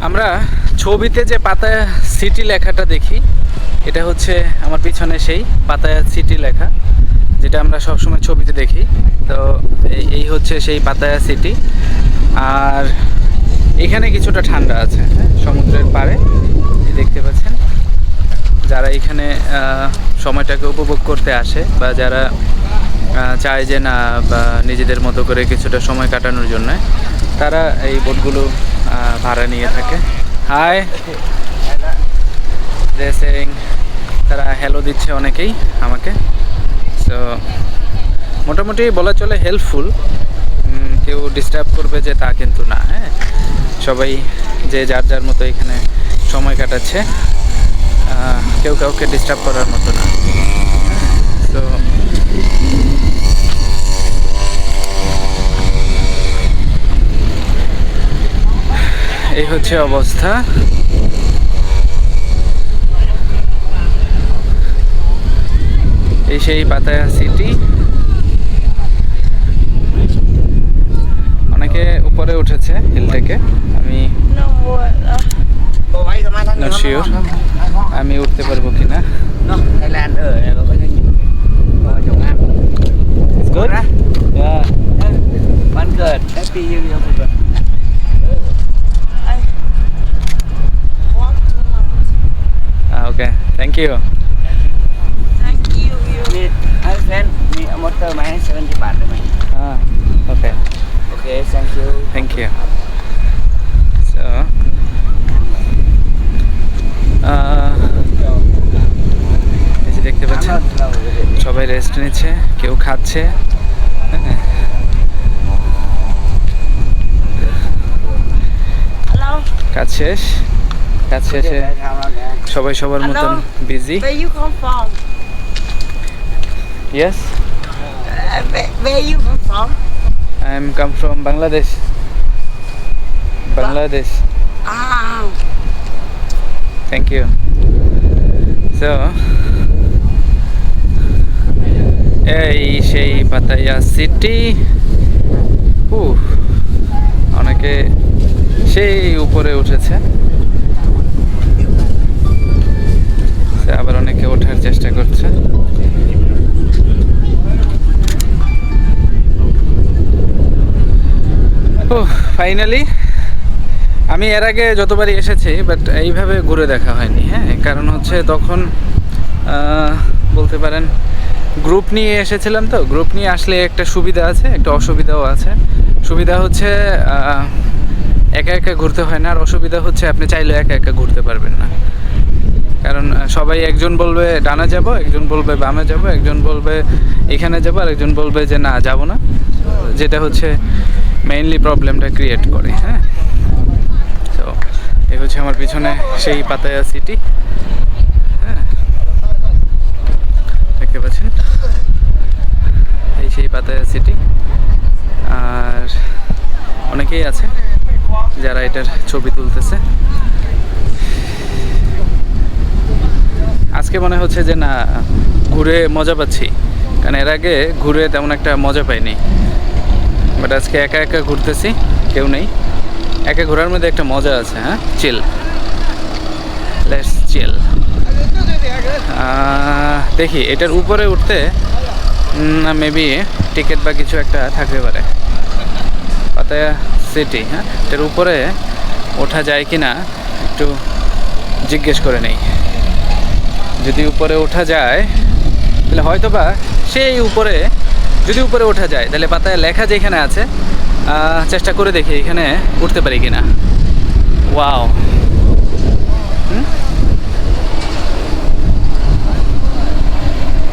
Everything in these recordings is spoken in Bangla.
আমরা ছবিতে যে পাতায়া সিটি লেখাটা দেখি এটা হচ্ছে আমার পিছনে সেই পাতায়া সিটি লেখা যেটা আমরা সবসময় ছবিতে দেখি। তো এই- হচ্ছে সেই পাতায়া সিটি। আর এখানে কিছুটা ঠান্ডা আছে হ্যাঁ, সমুদ্রের পাড়ে দেখতে পাচ্ছেন। যারা এখানে সময়টাকে উপভোগ করতে আসে বা যারা চায় যে না বা নিজেদের মতো করে কিছুটা সময় কাটানোর জন্য তারা এই বোটগুলো ভাড়া নিয়ে থাকে। হাই ড্রেসিং তারা হ্যালো দিচ্ছে অনেকেই আমাকে। সো মোটামুটি বলা চলে হেল্পফুল কেউ ডিস্টার্ব করবে যে তা কিন্তু না হ্যাঁ? সবাই যে যার যার মতো এখানে সময় কাটাচ্ছে কেউ কাউকে ডিস্টার্ব করার মতো না। তো এই হচ্ছে অবস্থা এই সেই পাতায়া সিটি অনেকে উপরে উঠেছে হিল থেকে আমি আমি উঠতে পারব কিনা Good? Yeah. One good. Happy New Year, Thank you. Thank you. Hai friend, mi motor máy 70 baht. Ah, okay. Okay, thank you. Thank you. So, আহ, এই যে দেখতে পাচ্ছেন সবাই রেস্ট নিচ্ছে কেউ খাচ্ছে হ্যাঁ, কাজ শেষ কাজ শেষে সবাই সবার মতন busy Where you from? come from? Bangladesh Bangladesh Ah. Thank you so এই সেই পাতায়া সিটি উ অনেকে সেই উপরে উঠেছে। চেষ্টা করছে। ও ফাইনালি আমি এর আগে যতবারই এসেছি বাট এইভাবে ঘুরে দেখা হয়নি হ্যাঁ? কারণ হচ্ছে তখন বলতে পারেন গ্রুপ নিয়ে এসেছিলাম তো। গ্রুপ নিয়ে আসলে একটা সুবিধা আছে, একটা অসুবিধাও আছে। সুবিধা হচ্ছে একা একা ঘুরতে হয় না। আর অসুবিধা হচ্ছে আপনি চাইলে একা একা ঘুরতে পারবেন না। কারণ সবাই একজন বলবে ডানা যাব, একজন বলবে বামে যাব, একজন বলবে এখানে যাব, আর একজন বলবে যে না, যাব না। যেটা হচ্ছে মেইনলি প্রবলেমটা ক্রিয়েট করে হ্যাঁ? তো এই হচ্ছে আমার পিছনে সেই পাতায়া সিটি হ্যাঁ? দেখতে পাচ্ছেন? এই সেই পাতায়া সিটি আর অনেকেই আছে যারা এটার ছবি তুলতেছে। আজকে মনে হচ্ছে যে না, ঘুরে মজা পাচ্ছি। কারণ এর আগে ঘুরে তেমন একটা মজা পাইনি। বাট আজকে একা একা ঘুরতেছি, কেউ নেই। একা ঘোরার মধ্যে একটা মজা আছে হ্যাঁ? চিল লেটস চিল দেখি, এটার উপরে উঠতে মেবি টিকিট বা কিছু একটা থাকতে পারে। পাতায়া সিটি হ্যাঁ? এটার উপরে ওঠা যায় কি না একটু জিজ্ঞেস করে নেই। যদি উপরে ওঠা যায়, তাহলে হয়তো বা সেই উপরে, যদি উপরে ওঠা যায়, তাহলে পাতায় লেখা যেখানে আছে চেষ্টা করে দেখি এখানে উঠতে পারি কিনা। ওয়াও?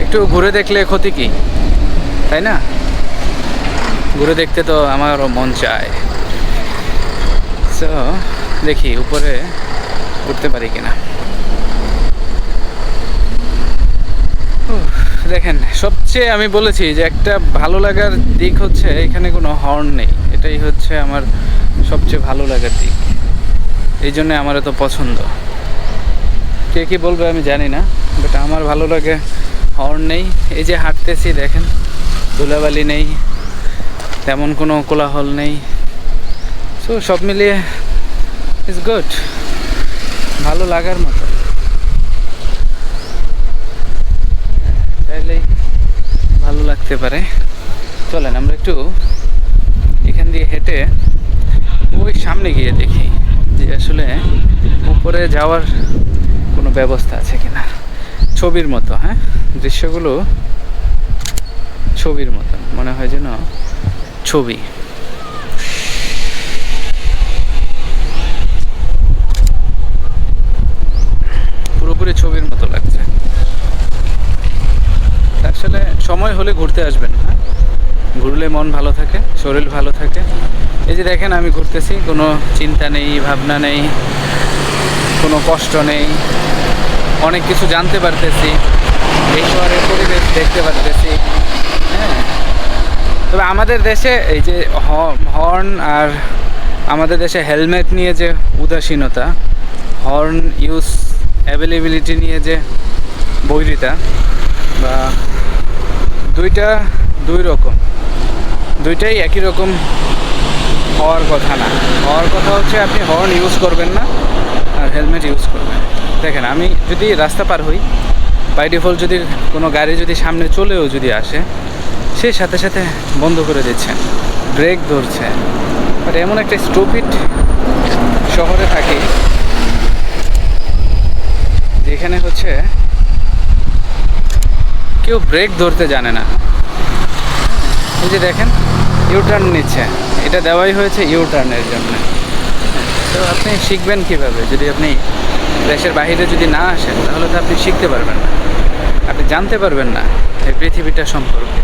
একটু ঘুরে দেখলে ক্ষতি কি? তাই না? ঘুরে দেখতে তো আমারও মন চায়। সো দেখি উপরে উঠতে পারি কিনা উফ, দেখেন, সবচেয়ে আমি বলেছি যে একটা ভালো লাগার দিক হচ্ছে এখানে কোনো হর্ন নেই। এটাই হচ্ছে আমার সবচেয়ে ভালো লাগার দিক। এই জন্য আমার এত পছন্দ। কে কি বলবে আমি জানি না বাট আমার ভালো লাগে হর্ন নেই। এই যে হাঁটতেছি, দেখেন, ধুলাবালি নেই, তেমন কোনো কোলাহল নেই। সো সব মিলিয়ে ইজ গুড ভালো লাগার মতো চাইলেই ভালো লাগতে পারে। চলেন, আমরা একটু এখান দিয়ে হেঁটে ওই সামনে গিয়ে দেখি যে আসলে উপরে যাওয়ার কোনো ব্যবস্থা আছে কিনা। ছবির মতো হ্যাঁ? দৃশ্যগুলো ছবির মতন, মনে হয় যেন ছবি পুরোপুরি ছবির মতো লাগছে আসলে সময় হলে ঘুরতে আসবেন হ্যাঁ? ঘুরলে মন ভালো থাকে, শরীর ভালো থাকে। এই যে দেখেন, আমি ঘুরতেছি, কোনো চিন্তা নেই, ভাবনা নেই, কোনো কষ্ট নেই। অনেক কিছু জানতে পারতেছি এই শহরের পরিবেশ দেখতে পারতেছি হ্যাঁ? তবে আমাদের দেশে এই যে হর্ন আর আমাদের দেশে হেলমেট নিয়ে যে উদাসীনতা, হর্ন ইউজ, অ্যাভেলেবিলিটি নিয়ে যে বৈরিতা বা দুইটা দুই রকম। দুইটাই একই রকম হওয়ার কথা না। হওয়ার কথা হচ্ছে আপনি হর্ন ইউজ করবেন না আর হেলমেট ইউজ করবেন। দেখেন, আমি যদি রাস্তা পার হই বাই ডিফল্ট যদি কোনো গাড়ি যদি সামনে চলেও যদি আসে, সে সাথে সাথে বন্ধ করে দিচ্ছে ব্রেক ধরছে। বাট এমন একটা স্টুপিড শহরে থাকি, যেখানে হচ্ছে কেউ ব্রেক ধরতে জানে না। এই যে দেখেন ইউ টার্ন নিচ্ছে। এটা দেওয়াই হয়েছে ইউ টার্নের জন্য। তো আপনি শিখবেন কীভাবে? যদি আপনি দেশের বাইরে যদি না আসেন, তাহলে তো আপনি শিখতে পারবেন না। আপনি জানতে পারবেন না এই পৃথিবীটা সম্পর্কে।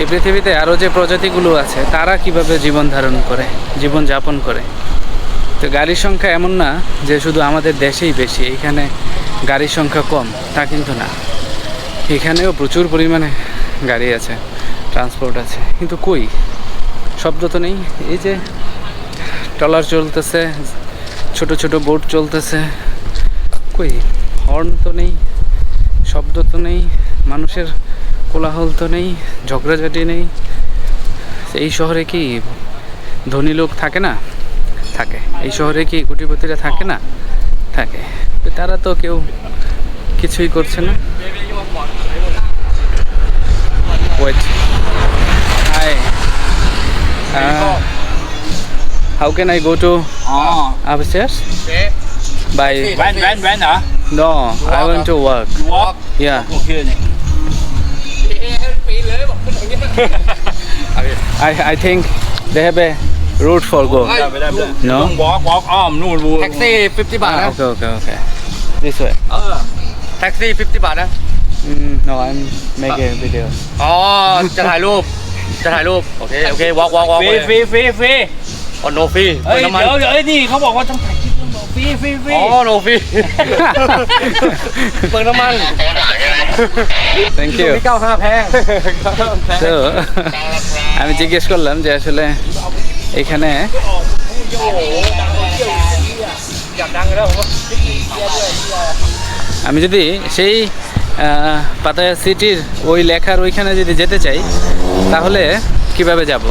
এই পৃথিবীতে আরও যে প্রজাতিগুলো আছে, তারা কীভাবে জীবন ধারণ করে, জীবন যাপন করে। তো গাড়ির সংখ্যা এমন না যে শুধু আমাদের দেশেই বেশি, এখানে গাড়ির সংখ্যা কম, তা কিন্তু না। এখানেও প্রচুর পরিমাণে গাড়ি আছে ট্রান্সপোর্ট আছে। কিন্তু কই? শব্দ তো নেই। এই যে ট্রলার চলতেছে, ছোট ছোট বোট চলতেছে। কই? হর্ন তো নেই, শব্দ তো নেই, মানুষের কোলাহল তো নেই, ঝগড়াঝাটি নেই। এই শহরে কি ধনী লোক থাকে না? থাকে। এই শহরে কি কোটিপতিরা থাকে না? থাকে। তারা তো কেউ কিছুই করছে না। Wait. Hi. Uh, how can I go to ah. upstairs? Okay. By when? When? When? Uh? No, I want to work. Walk. Yeah. I I think they have a route for go. No. Walk, walk, arm, no. Taxi, fifty baht. Ah, okay, okay, okay. This way. Uh, taxi, fifty baht. Uh. กซี่ 50 บาทนะ Mm, no, I'm making a video. อ๋อ จะถ่ายรูป จะถ่ายรูป โอเค โอเควอล์กวอล์กวอล์ก Phi phi phi phi. อ๋อโนฟรี Ê, น้ำมัน đỡ đỡ đi, không bảo con trong thạch phi phi phi. อ๋อโนฟรีเปิดน้ำมัน Thank you. ที่95แพง তো আমি জিজ্ঞেস করলাম যে আসলে এখানে আমি যদি সেই আহ, পাতায়া সিটির ওই লেখার ওইখানে যদি যেতে চাই, তাহলে কীভাবে যাব?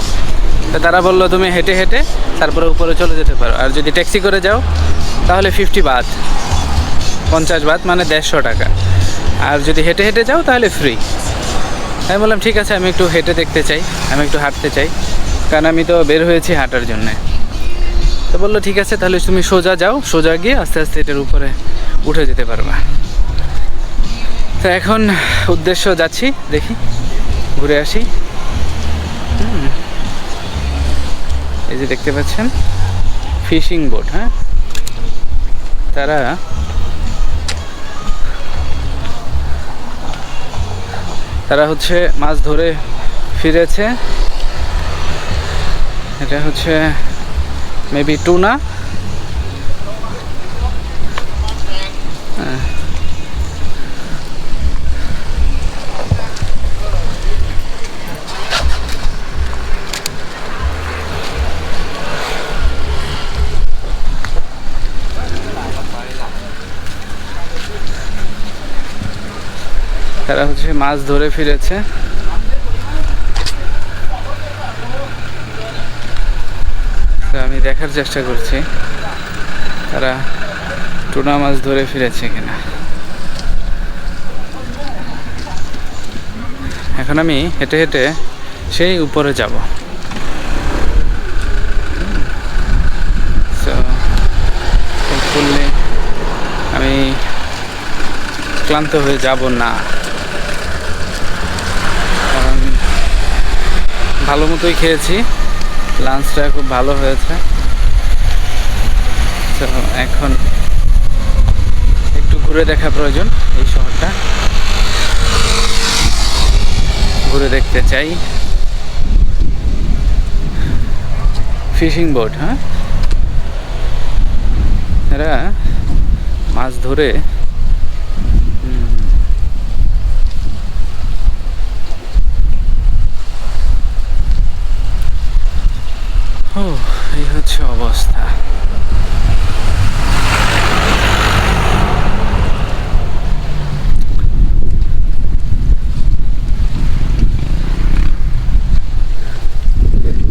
তো তারা বলল, তুমি হেঁটে হেঁটে তারপরে উপরে চলে যেতে পারো। আর যদি ট্যাক্সি করে যাও, তাহলে ফিফটি বাদ পঞ্চাশ বাদ মানে দেড়শো টাকা। আর যদি হেঁটে হেঁটে যাও, তাহলে ফ্রি আমি বললাম, ঠিক আছে, আমি একটু হেঁটে দেখতে চাই, আমি একটু হাঁটতে চাই। কারণ আমি তো বের হয়েছি হাঁটার জন্যে। তো বলল, ঠিক আছে, তাহলে তুমি সোজা যাও, সোজা গিয়ে আস্তে আস্তে এটার উপরে উঠে যেতে পারবা। তো এখন উদ্দেশ্য যাচ্ছি, দেখি, ঘুরে আসি। এই যে দেখতে পাচ্ছেন, ফিশিং বোট হ্যাঁ? তারা তারা হচ্ছে মাছ ধরে ফিরেছে। এটা হচ্ছে মেবি টুনা। তারা হচ্ছে মাছ ধরে ফিরেছে। তো আমি দেখার চেষ্টা করছি, তারা টুনা মাছ ধরে ফিরেছে কিনা। এখন আমি হেঁটে হেঁটে সেই উপরে যাব। আমি ক্লান্ত হয়ে যাব না কারণ ভালো মতোই খেয়েছি। লাঞ্চটা খুব ভালো হয়েছে। তো এখন একটু ঘুরে দেখা প্রয়োজন এই শহরটা। ঘুরে দেখতে চাই। ফিশিং বোট হ্যাঁ? এরা মাছ ধরে হুম, ও এই হচ্ছে অবস্থা।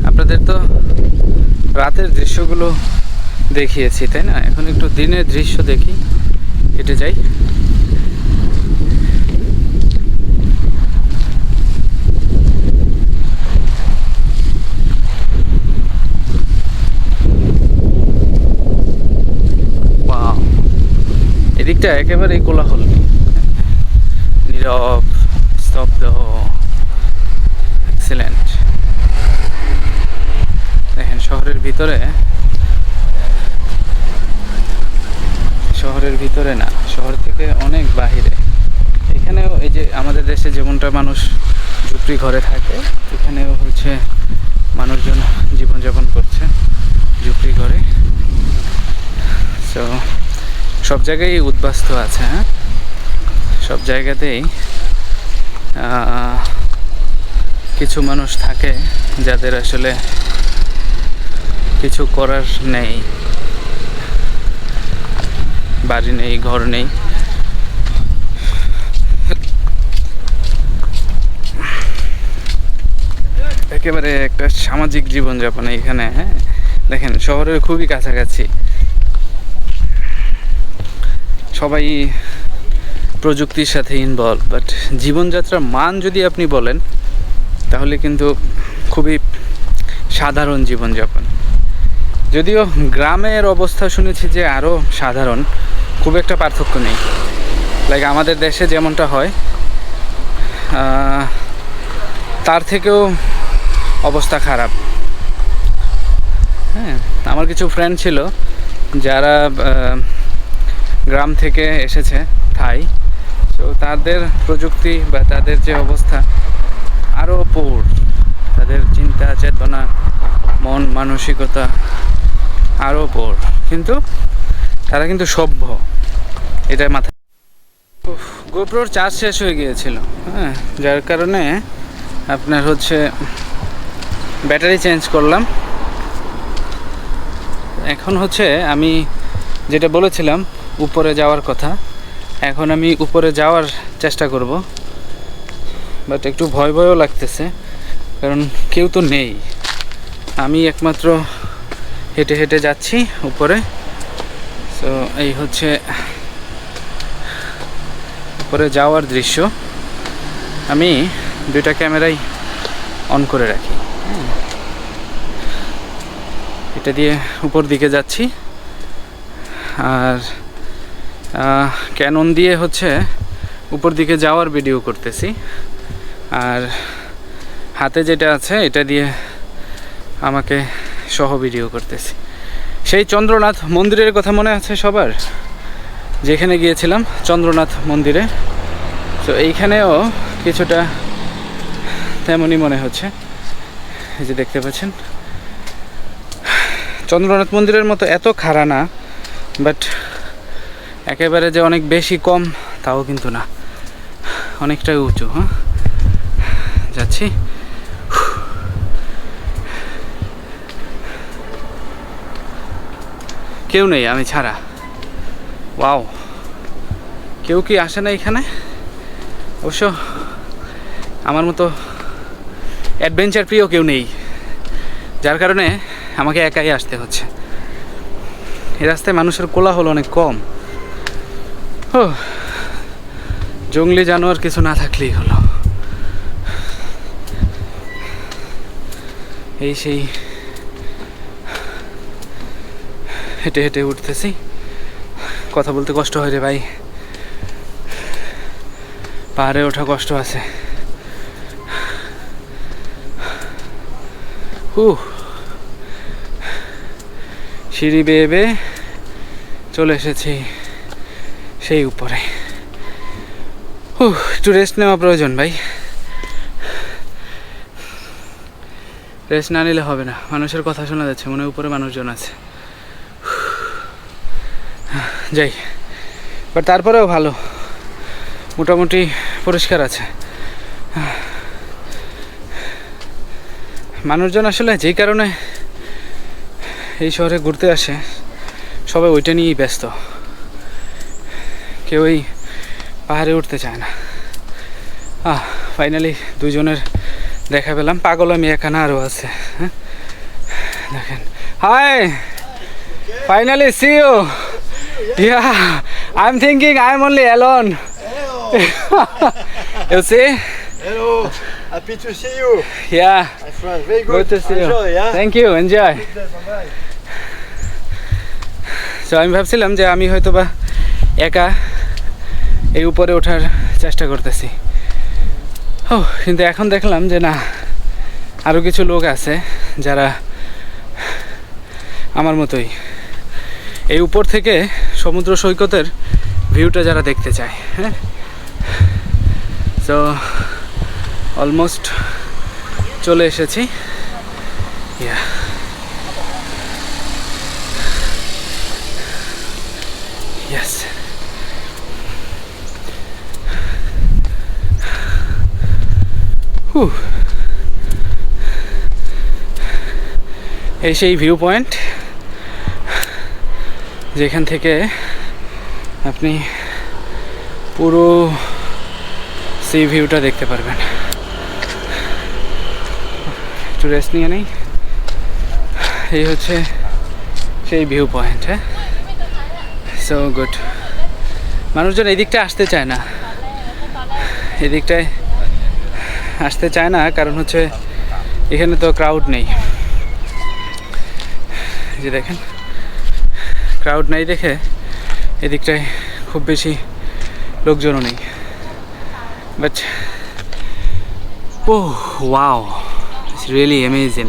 আপনাদের তো রাতের দৃশ্যগুলো দেখিয়েছি, তাই না? এখন একটু দিনের দৃশ্য দেখি, হেঁটে যাই। এদিকটা একেবারেই কোলাহল। নীরব, স্তব্ধ এক্সেলেন্ট দেখেন, শহরের ভিতরে শহরের ভিতরে না, শহর থেকে অনেক বাহিরে। এখানেও এই যে আমাদের দেশে যেমনটা মানুষ ঝুপড়ি ঘরে থাকে, এখানেও হচ্ছে মানুষজন জীবনযাপন করছে ঝুপড়ি ঘরে তো সব জায়গায় উদ্বাস্তু আছে হ্যাঁ? সব জায়গাতেই কিছু মানুষ থাকে যাদের আসলে কিছু করার নেই। বাড়ি নেই, ঘর নেই। একেবারে একটা সামাজিক জীবনযাপন এখানে হ্যাঁ? দেখেন, শহরের খুবই কাছাকাছি। সবাই প্রযুক্তির সাথে ইনভলভ বাট জীবনযাত্রার মান যদি আপনি বলেন, তাহলে কিন্তু খুবই সাধারণ জীবনযাপন। যদিও গ্রামের অবস্থা শুনেছি যে আরও সাধারণ, খুব একটা পার্থক্য নেই। লাইক আমাদের দেশে যেমনটা হয় তার থেকেও অবস্থা খারাপ। হ্যাঁ আমার কিছু ফ্রেন্ড ছিল, যারা গ্রাম থেকে এসেছে থাই। তো তাদের প্রযুক্তি বা তাদের যে অবস্থা আরও পুর তাদের চিন্তা, চেতনা, মন, মানসিকতা আরও পুর কিন্তু তারা কিন্তু সভ্য। এটা মাথায় গোপ্রোর চার্জ শেষ হয়ে গিয়েছিল। হ্যাঁ যার কারণে আপনার হচ্ছে ব্যাটারি চেঞ্জ করলাম। এখন হচ্ছে আমি যেটা বলেছিলাম উপরে যাওয়ার কথা। এখন আমি উপরে যাওয়ার চেষ্টা করব। বাট একটু ভয় ভয়ও লাগতেছে, কারণ কেউ তো নেই। আমি একমাত্র হেঁটে হেঁটে যাচ্ছি উপরে। তো এই হচ্ছে উপরে যাওয়ার দৃশ্য। আমি দুইটা ক্যামেরাই অন করে রাখি। এটা দিয়ে উপর দিকে যাচ্ছি। আর ক্যানন দিয়ে হচ্ছে উপর দিকে যাওয়ার ভিডিও করতেছি। আর হাতে যেটা আছে, এটা দিয়ে আমাকে সহ ভিডিও করতেছি। সেই চন্দ্রনাথ মন্দিরের কথা মনে আছে সবার? যেখানে গিয়েছিলাম, চন্দ্রনাথ মন্দিরে। তো এইখানেও কিছুটা তেমনই মনে হচ্ছে। এই যে দেখতে পাচ্ছেন। চন্দ্রনাথ মন্দিরের মতো এত খাড়া না বাট একেবারে যে অনেক বেশি কম, তাও কিন্তু না। অনেকটাই উঁচু হ্যাঁ? যাচ্ছি। কেউ নেই, আমি ছাড়া। ওয়াও। কেউ কি আসে না এখানে? অবশ্য আমার মতো অ্যাডভেঞ্চার প্রিয় কেউ নেই। যার কারণে আমাকে একাই আসতে হচ্ছে। এই রাস্তায় মানুষের কোলাহল অনেক কম। ও জঙ্গলি জানোয়ার কিছু না থাকলেই হলো। এই সেই হেঁটে হেঁটে উঠতেছি। কথা বলতে কষ্ট হয় রে ভাই। পাহাড়ে ওঠা কষ্ট আছে। হু সিঁড়ি বেয়ে বেয়ে চলে এসেছি। সেই উপরে। একটু রেস্ট নেওয়া প্রয়োজন ভাই। রেস্ট না নিলে হবে না। মানুষের কথা শোনা যাচ্ছে, মনে উপরে মানুষজন আছে। যাই। বাট তারপরেও ভালো। মোটামুটি পরিষ্কার আছে। মানুষজন আসলে যেই কারণে এই শহরে ঘুরতে আসে, সবাই ওইটা নিয়েই ব্যস্ত। কেউই পাহাড়ে উঠতে চায় না। আহ ফাইনালি দুজনের দেখা পেলাম। পাগল আমি এখানে আরও আছে। হ্যাঁ? দেখেন। Hi finally see you yeah I am thinking I am only alone you see Hello, happy to see you, yeah my friend. Very good. yeah. আমি ভাবছিলাম যে আমি হয়তো বা একা এই উপরে ওঠার চেষ্টা করতেছি। ও, কিন্তু এখন দেখলাম যে না আরও কিছু লোক আছে যারা আমার মতোই। এই উপর থেকে সমুদ্র সৈকতের ভিউটা যারা দেখতে চায় হ্যাঁ? তো অলমোস্ট চলে এসেছি। ইয়া Yes. Whew. এই সেই ভিউ পয়েন্ট যেখান থেকে আপনি পুরো সি ভিউটা দেখতে পারবেন। একটু রেস্ট নিয়ে নেই। এই হচ্ছে সেই ভিউ পয়েন্ট হ্যাঁ? সো গুড মানুষজন এই দিকটা আসতে চায় না। এই দিকটায় আসতে চায় না, কারণ হচ্ছে এখানে তো ক্রাউড নেই। যে দেখেন ক্রাউড নেই দেখে এদিকটায় খুব বেশি লোকজনও নেই। But oh wow it's really amazing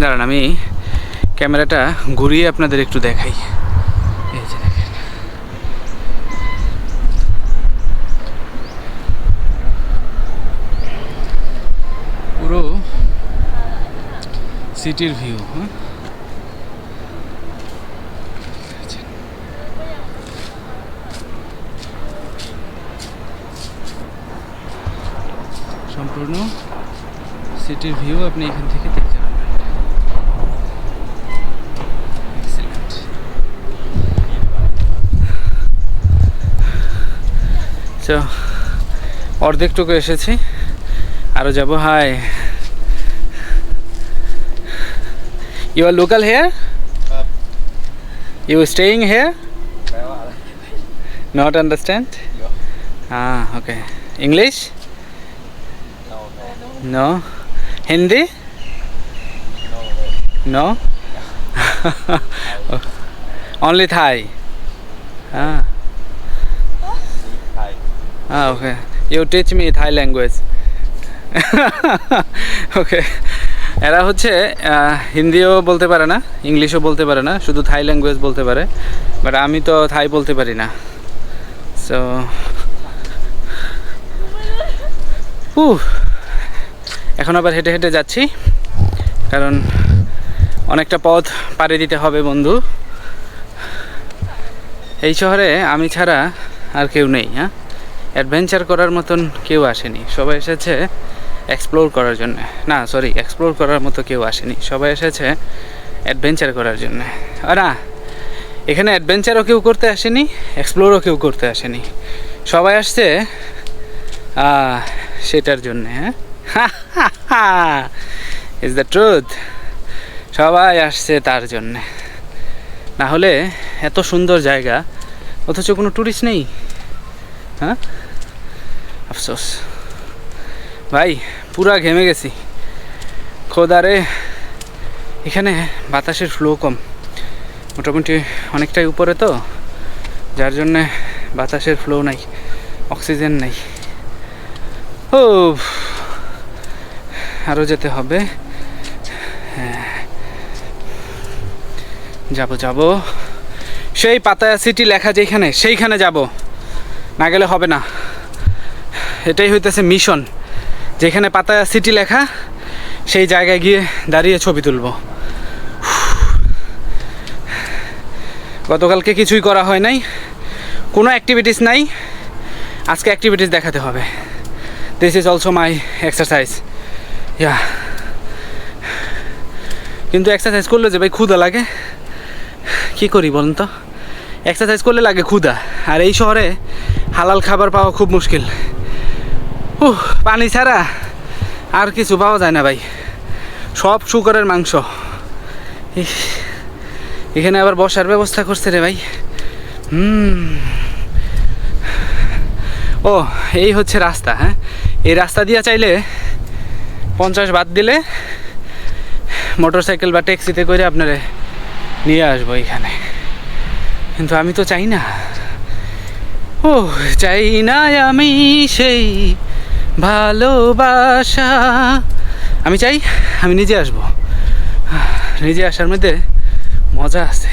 দাঁড়ান, আমি ক্যামেরাটা ঘুরিয়ে আপনাদের একটু দেখাই এই যে দেখেন পুরো সিটির ভিউ হ্যাঁ সম্পূর্ণ সিটির ভিউ আপনি এখান থেকে দেখতে পাবেন. অর্ধেকটুকু এসেছি। আরও যাব? You are local here? Uh. You staying here? Not understand? Ah, okay. English? No. No. Hindi? No. No? Only Thai. Ah. Thai. Ah, okay. You teach me Thai language. okay. এরা হচ্ছে হিন্দিও বলতে পারে না, ইংলিশও বলতে পারে না, শুধু থাই ল্যাঙ্গুয়েজ বলতে পারে, বাট আমি তো থাই বলতে পারি না। সো এখন আবার হেঁটে হেঁটে যাচ্ছি, কারণ অনেকটা পথ পাড়ি দিতে হবে বন্ধু। এই শহরে আমি ছাড়া আর কেউ নেই হ্যাঁ? অ্যাডভেঞ্চার করার মতন কেউ আসেনি। সবাই এসেছে এক্সপ্লোর করার জন্য। না সরি এক্সপ্লোর করার মতো কেউ আসেনি। সবাই এসেছে অ্যাডভেঞ্চার করার জন্য। না, এখানে অ্যাডভেঞ্চারও কেউ করতে আসেনি এক্সপ্লোরও কেউ করতে আসেনি। সবাই আসছে সেটার জন্যে হ্যাঁ? ইজ দ্য ট্রুথ সবাই আসছে তার জন্যে। না হলে এত সুন্দর জায়গা, অথচ কোনো টুরিস্ট নেই। হ্যাঁ? আফসোস। ভাই, পুরা ঘেমে গেছি। খোদারে, এখানে বাতাসের ফ্লো কম। মোটামুটি অনেকটাই উপরে তো, যার জন্যে বাতাসের ফ্লো নাই অক্সিজেন নাই। ও আরও যেতে হবে। হ্যাঁ। যাব যাব। সেই পাতায়া সিটি লেখা যেখানে, সেইখানে যাব। না গেলে হবে না। এটাই হইতেছে মিশন যেখানে পাতায়া সিটি লেখা, সেই জায়গায় গিয়ে দাঁড়িয়ে ছবি তুলব। গতকালকে কিছুই করা হয় নাই, কোনো অ্যাক্টিভিটিস নাই, আজকে অ্যাক্টিভিটিস দেখাতে হবে। This is also my exercise yeah কিন্তু এক্সারসাইজ করলে যে ভাই ক্ষুদা লাগে, কি করি বলুন তো? এক্সারসাইজ করলে লাগে ক্ষুদা আর এই শহরে হালাল খাবার পাওয়া খুব মুশকিল। পানি ছাড়া আর কিছু পাওয়া যায় না ভাই। সব শুকরের মাংস। এখানে আবার বসার ব্যবস্থা করছে রে ভাই। হুম। ও, এই হচ্ছে রাস্তা হ্যাঁ? এই রাস্তা দিয়ে চাইলে পঞ্চাশ বাদ দিলে মোটর সাইকেল বা ট্যাক্সিতে করে আপনারে নিয়ে আসব এখানে। কিন্তু আমি তো চাই না। ও চাই না আমি সেই ভালোবাসা। আমি চাই আমি নিজে আসব। নিজে আসার মধ্যে মজা আছে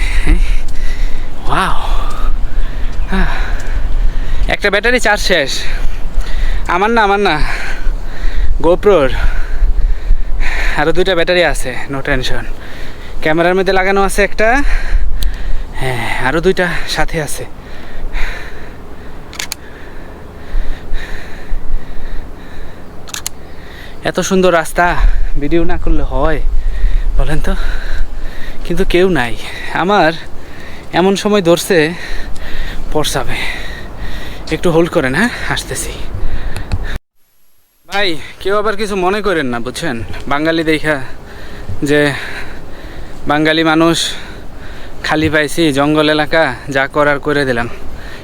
ওয়াও একটা ব্যাটারি চার্জ শেষ। আমার না আমার না। গোপ্রোর আরও দুইটা ব্যাটারি আছে নো টেনশন ক্যামেরার মধ্যে লাগানো আছে একটা হ্যাঁ আরও দুইটা সাথে আছে। এত সুন্দর রাস্তা, ভিডিও না করলে হয়, বলেন তো। কিন্তু কেউ নাই। আমার এমন সময় ধরছে পড়সাবে একটু হোল্ড করেন হ্যাঁ? আসতেছি। ভাই, কেউ আবার কিছু মনে করেন না, বুঝছেন? বাঙালি দেখা যে বাঙালি মানুষ খালি পাইছি, জঙ্গল এলাকা, যা করার করে দিলাম।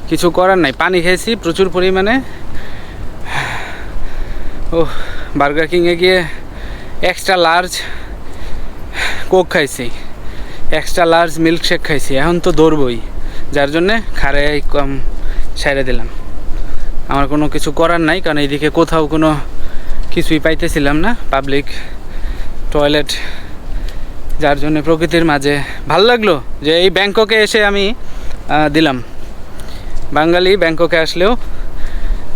কিছু করার নাই, পানি খেয়েছি প্রচুর পরিমাণে। ও বার্গার কিংয়ে গিয়ে এক্সট্রা লার্জ কোক খাইছি। এক্সট্রা লার্জ মিল্ক শেক খাইছি। এখন তো দৌড়বই। যার জন্যে খারে কম সাইড়ে দিলাম। আমার কোনো কিছু করার নাই, কারণ এইদিকে কোথাও কোনো কিছুই পাইতেছিলাম না। পাবলিক টয়লেট যার জন্য প্রকৃতির মাঝে ভালো লাগল যে এই ব্যাংককে এসে আমি দিলাম। বাঙালি ব্যাংককে আসলেও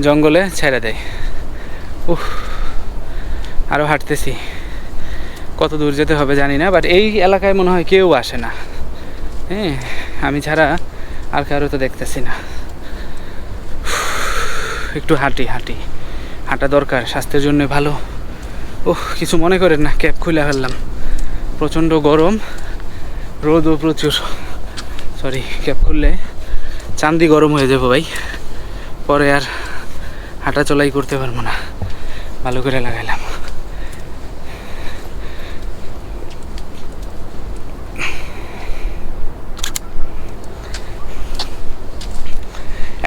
জঙ্গলে ছেড়ে দেয়। উহ আরও হাঁটতেছি। কত দূর যেতে হবে জানি না বাট এই এলাকায় মনে হয় কেউ আসে না। হ্যাঁ আমি ছাড়া আর কারও তো দেখতেছি না। একটু হাঁটি হাঁটি। হাঁটা দরকার, স্বাস্থ্যের জন্য ভালো। ওহ কিছু মনে করেন না, ক্যাব খুলে ফেললাম। প্রচণ্ড গরম, রোদও প্রচুর। সরি ক্যাব খুললে চান্দি গরম হয়ে যাব ভাই। পরে আর হাঁটা চলাই করতে পারব না। ভালো করে লাগাইলাম।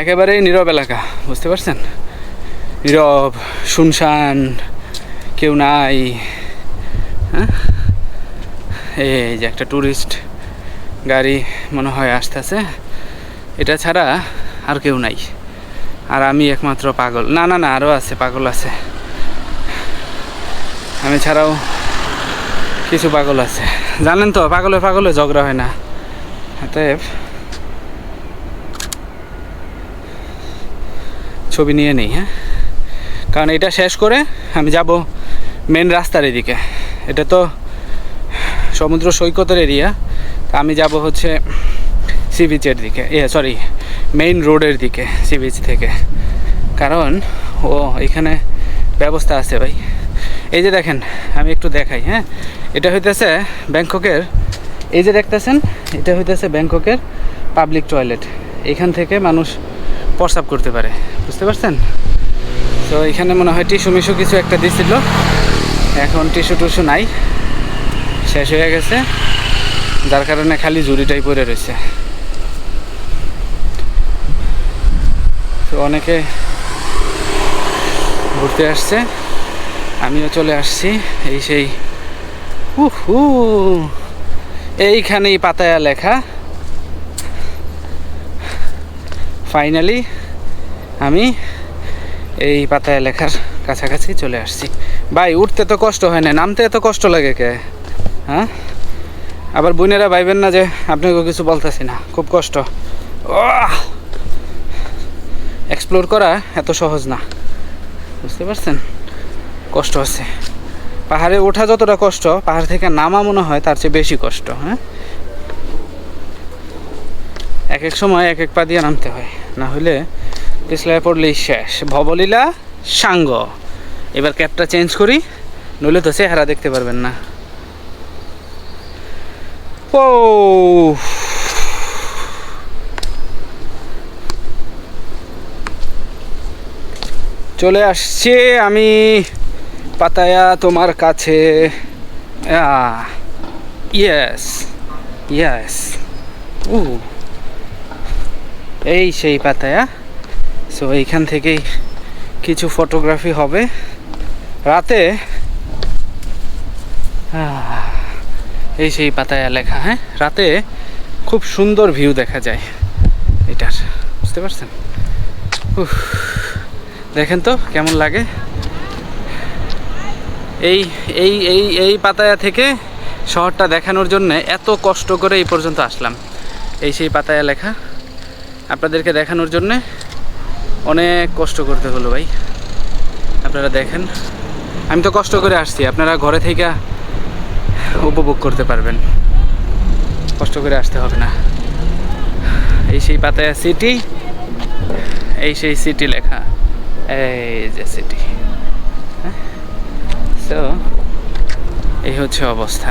একেবারে নীরব এলাকা, বুঝতে পারছেন? নীরব, শুনশান, কেউ নাই হ্যাঁ? এই যে একটা ট্যুরিস্ট গাড়ি মনে হয় আসতেছে। এটা ছাড়া আর কেউ নাই। আর আমি একমাত্র পাগল। না না না আরও আছে, পাগল আছে। আমি ছাড়াও কিছু পাগল আছে। জানেন তো, পাগলে পাগলে ঝগড়া হয় না। অতএব ছবি নিয়ে নেই হ্যাঁ? কারণ এটা শেষ করে আমি যাব মেন রাস্তার এদিকে। এটা তো সমুদ্র সৈকতের এরিয়া আমি যাব হচ্ছে সি বিচের দিকে। এ সরি মেইন রোডের দিকে সি বিচ থেকে। কারণ, ও, এখানে ব্যবস্থা আছে ভাই। এই যে দেখেন, আমি একটু দেখাই হ্যাঁ? এটা হইতেছে ব্যাংককের, এই যে দেখতেছেন, এটা হইতেছে ব্যাংককের পাবলিক টয়লেট এখান থেকে মানুষ প্রস্রাব করতে পারে। বুঝতে পারছেন? তো এখানে মনে হয় টিস্যু মিশু কিছু একটা দিছিল। এখন টিস্যু টুসু নাই। শেষ হয়ে গেছে। যার কারণে খালি জুড়িটাই পড়ে রয়েছে। তো অনেকে ঘুরতে আসছে। আমিও চলে আসছি। এই সেই উহু! এইখানেই পাতায়া লেখা। ফাইনালি আমি এই পাতায় লেখার কাছাকাছি চলে আসছি। ভাই, উঠতে তো কষ্ট হয় না, নামতে এত কষ্ট লাগে কে? হ্যাঁ? আবার বোনেরা ভাইবেন না যে আপনাকে কিছু বলতেছি না, খুব কষ্ট। এক্সপ্লোর করা এত সহজ না। বুঝতে পারছেন? কষ্ট আছে। পাহাড়ে ওঠা যতটা কষ্ট, পাহাড় থেকে নামা মনে হয় তার চেয়ে বেশি কষ্ট হ্যাঁ? এক এক সময় এক এক পা দিয়ে নামতে হয়। না হলে পিছলায় পড়লেই শেষ। ভবলীলা, সাঙ্গ। এবার ক্যাবটা চেঞ্জ করি, নইলে তো চেহারা দেখতে পারবেন না। ও চলে আসছে আমি পাতায়া তোমার কাছে। Yes yes. উ এই সেই পাতায়া। সো এইখান থেকেই কিছু ফটোগ্রাফি হবে। রাতে এই সেই পাতায়া লেখা হ্যাঁ? রাতে খুব সুন্দর ভিউ দেখা যায় এটার। বুঝতে পারছেন? দেখেন তো কেমন লাগে। এই এই এই এই পাতায়া থেকে শহরটা দেখানোর জন্য এত কষ্ট করে এই পর্যন্ত আসলাম। এই সেই পাতায়া লেখা। আপনাদেরকে দেখানোর জন্য অনেক কষ্ট করতে হলো ভাই। আপনারা দেখেন, আমি তো কষ্ট করে আসছি, আপনারা ঘরে থেকে উপভোগ করতে পারবেন। কষ্ট করে আসতে হবে না। এই সেই পাতায়া সিটি, এই সেই সিটি লেখা, এই যে সিটি। তো এই হচ্ছে অবস্থা।